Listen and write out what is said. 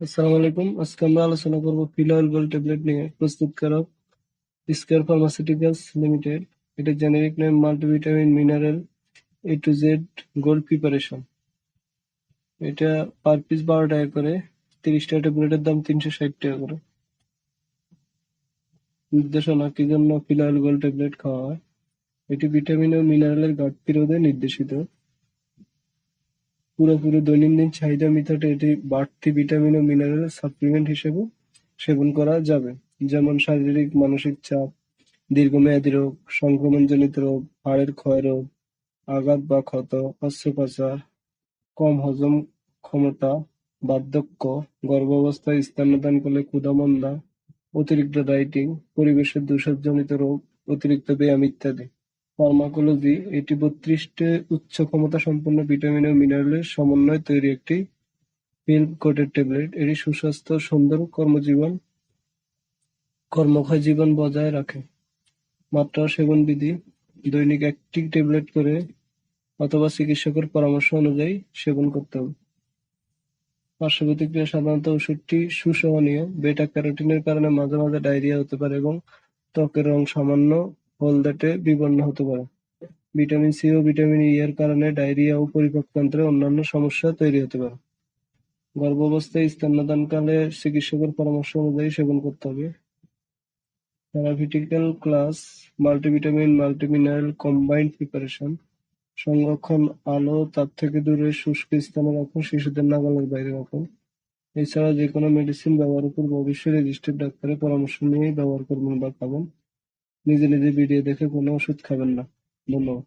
আসসালামু আলাইকুম আলোচনা ট্যাবলেট নিয়ে। লিমিটেড এটা mineral A to Z gold preparation এটা বারো টাকা করে। তিরিশটা দাম তিনশো ষাট টাকা করে। নির্দেশনা, কি জন্য ফিলয়েল গোল্ড ট্যাবলেট খাওয়া হয়? এটি ভিটামিন ও মিনারেলের ঘাটতি রোধে নির্দেশিত। পুরোপুরি দৈনন্দিন চাহিদা মেটাতে এটি বাড়তি ভিটামিন ও মিনারেল সাপ্লিমেন্ট হিসেবে সেবন করা যাবে। যেমন শারীরিক, মানসিক চাপ, দীর্ঘমেয়াদী রোগ, সংক্রমণজনিত রোগ, হাড়ের ক্ষয় রোগ, আঘাত বা ক্ষত, অস্ত্রোপচার, কম হজম ক্ষমতা, বার্ধক্য, গর্ভাবস্থায় স্তন্যদান করলে ক্ষুধামন্দা, অতিরিক্ত ডায়েটিং পরিবেশের দূষণজনিত রোগ, অতিরিক্ত ব্যায়াম ইত্যাদি। ফার্মাকোলজি এটি বত্রিশটি উচ্চ ক্ষমতা সম্পন্ন ভিটামিন ও মিনারেলের সমন্বয়ে তৈরি একটি ফিল্ম কোটেড ট্যাবলেট। এটি সুস্বাস্থ্য, সুন্দর কর্মজীবন, কর্মক্ষয় জীবন বজায় রাখে। মাত্রা ও সেবন বিধি, দৈনিক একটি ট্যাবলেট করে অথবা চিকিৎসকের পরামর্শ অনুযায়ী সেবন করতে হবে। পার্শ্ব প্রতিক্রিয়া সাধারণত ওষুধটি সুসহনীয়। বেটা ক্যারোটিনের কারণে মাঝে মাঝে ডায়রিয়া হতে পারে এবং ত্বকের রং সামান্য হলদেটে বিবর্ণ হতে পারে। ভিটামিন সি ও ভিটামিন ই এর কারণে ডায়রিয়া ও পরিপাকতন্ত্রে অন্যান্য সমস্যা তৈরি হতে পারে। গর্ভাবস্থায় স্তন্যদানকালে চিকিৎসকের পরামর্শ অনুযায়ী সেবন করতে হবে। Therapeutical class multivitamin multimineral combined preparation সংরক্ষণ আলো, তাপ থেকে দূরে শুষ্ক স্থানে রাখুন, শিশুদের নাগালের বাইরে রাখুন। এছাড়া যে কোনো মেডিসিন ব্যবহারের পূর্বে অবশ্যই রেজিস্টার্ড ডাক্তারের পরামর্শ নিয়েই ব্যবহার করবেন বা খাবেন। নিজে নিজে ভিডিও দেখে কোনো ওষুধ খাবেন না। ধন্যবাদ।